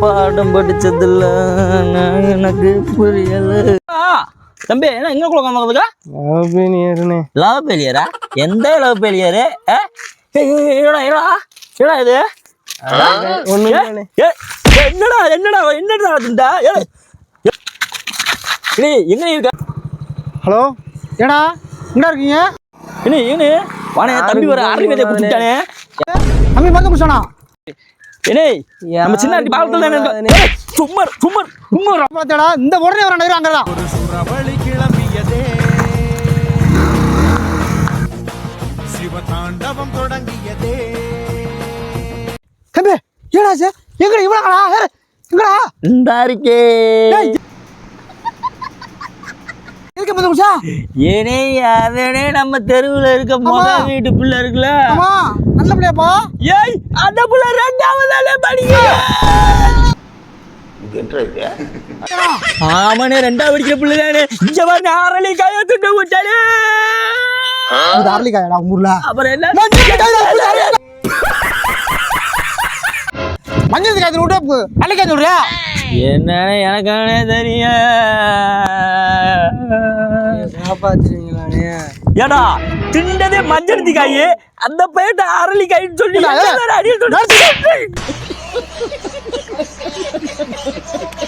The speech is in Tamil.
பாடம் படிச்சதில்ல. நான் எனக்கு புரியல. தம்பி என்ன எங்க குள்ள உட்காந்துருக்கா லவ்னே லவ் ஃபெயிலியரா எந்த லவ் ஃபெயிலியரு ஏடா ஏடா ஏடா இது? என்னடா என்னடா என்னடா ஏ. ஏய், எங்க இருக்க. ஹலோ? ஏடா எங்க இருக்கீங்க? என்ன ஏனு வானே தம்பி வர அரை வேதை குடிச்சிட்டானே தம்பி மருந்து குடிச்சானா? ஏனே நம்ம சின்ன அடி பாலத்துல தானே சும்மா சும்மா இந்த உடனே வர நகரம் அங்கதான் சுரவழி கிளம்பியதே. சிவதாண்டவம் தொடங்கியதே. தம்பி ஏடாச்சு எங்கடா இவ்வளோ எங்கடா? இந்தா இருக்கே. ஏனே அவனே நம்ம தெருவுல இருக்க மொத ஆமா. வீட்டு பிள்ளை இருக்குல்ல. ஆமா. நல்ல பிள்ளையாப்பா? ஏய் அந்த புள்ள ரெண்டாவதாலே படிக்கிறேன் ஆமாண்ணே ரெண்டாவது படிக்கிற பிள்ளை தானே இங்க பாருங்க ஆறலி கையை துண்டு விட்டானே ஊர்ல? அப்புறம் என்ன? மஞ்சள் காய்ச்சல் விட்டு அரளிக்காய் சொல்றியா என்னன்னு எனக்கானே தெரியும் ஏடா திண்டதே மஞ்சள் காய். அந்த பையட்ட அரளி காயின்னு சொல்லி சொல்லி.